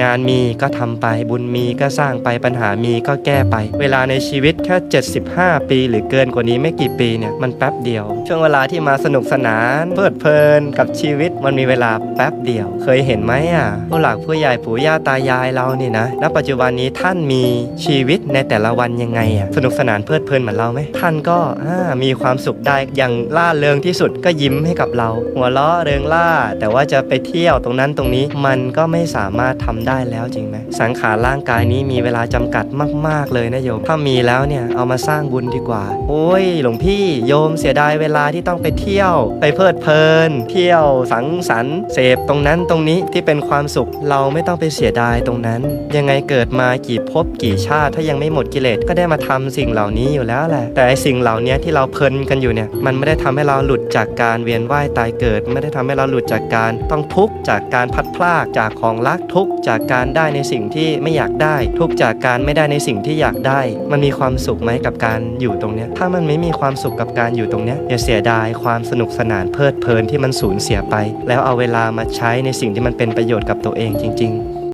งานมีก็ทำไปบุญมีก็สร้างไปปัญหามีก็แก้ไป เวลาในชีวิตแค่ 75 ปี หรือเกินกว่านี้ไม่กี่ปีเนี่ยมันแป๊บเดียว ช่วงเวลาที่มาสนุกสนานเพลิดเพลินกับชีวิตมันมีเวลาแป๊บเดียว เคยเห็นไหมอะผู้หลักผู้ใหญ่ปู่ย่าตายายเรานี่นะณปัจจุบันนี้ท่านมีชีวิตในแต่ละวันยังไงอะสนุกสนานเพลิดเพลินเหมือนเราไหมท่านก็มีความสุขได้อย่างล่าเริงที่สุดก็ยิ้มให้กับเรา หัวเราะเริงล่า แต่ว่าจะไปเที่ยวตรงนั้นตรงนี้มันก็ไม่สามารถทำได้แล้วจริงไหมสังขารร่างกายนี้มีเวลาจำกัดมาก ๆ เลยนะโยม ถ้ามีแล้วเนี่ยเอามาสร้างบุญดีกว่า โอ้ย หลวงพี่โยมเสียดายเวลาที่ต้องไปเที่ยว ไปเพลิดเพลิน เที่ยวสังสรรค์เสพตรงนั้นตรงนี้ที่เป็นความสุขเราไม่ต้องไปเสียดายตรงนั้น ยังไงเกิดมากี่ภพกี่ชาติ ถ้ายังไม่หมดกิเลสก็ได้มาทำสิ่งเหล่านี้อยู่แล้วแหละแต่สิ่งเหล่านี้ที่เราเพลินกันอยู่เนี่ยมันไม่ได้ทำให้เราหลุดจากการเวียนว่ายตายเกิด ไม่ได้ทำให้เราหลุดจากการต้องทุกข์จากการพัดพลากจากของรักทุกข์จากการได้ในสิ่งที่ไม่อยากได้ ทุกจากการไม่ได้ในสิ่งที่อยากได้ มันมีความสุขไหมกับการอยู่ตรงเนี้ยถ้ามันไม่มีความสุขกับการอยู่ตรงเนี้ยอย่าเสียดายความสนุกสนานเพลิดเพลินที่มันสูญเสียไป แล้วเอาเวลามาใช้ในสิ่งที่มันเป็นประโยชน์กับตัวเองจริง ๆ